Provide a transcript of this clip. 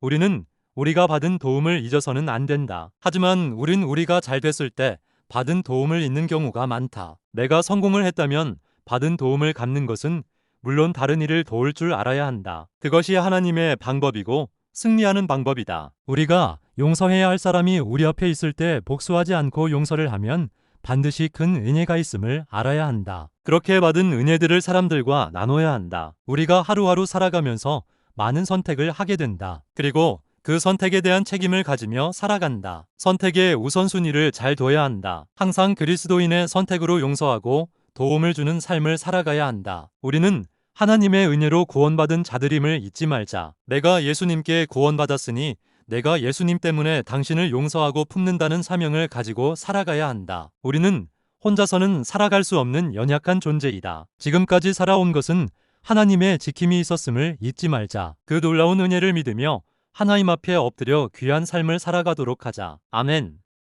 우리는 우리가 받은 도움을 잊어서는 안 된다. 하지만 우린 우리가 잘 됐을 때 받은 도움을 잊는 경우가 많다. 내가 성공을 했다면 받은 도움을 갚는 것은 물론 다른 일을 도울 줄 알아야 한다. 그것이 하나님의 방법이고 승리하는 방법이다. 우리가 용서해야 할 사람이 우리 옆에 있을 때 복수하지 않고 용서를 하면 반드시 큰 은혜가 있음을 알아야 한다. 그렇게 받은 은혜들을 사람들과 나눠야 한다. 우리가 하루하루 살아가면서 많은 선택을 하게 된다. 그리고 그 선택에 대한 책임을 가지며 살아간다. 선택의 우선순위를 잘 둬야 한다. 항상 그리스도인의 선택으로 용서하고 도움을 주는 삶을 살아가야 한다. 우리는 하나님의 은혜로 구원받은 자들임을 잊지 말자. 내가 예수님께 구원받았으니 내가 예수님 때문에 당신을 용서하고 품는다는 사명을 가지고 살아가야 한다. 우리는 혼자서는 살아갈 수 없는 연약한 존재이다. 지금까지 살아온 것은 하나님의 지킴이 있었음을 잊지 말자. 그 놀라운 은혜를 믿으며 하나님 앞에 엎드려 귀한 삶을 살아가도록 하자. 아멘.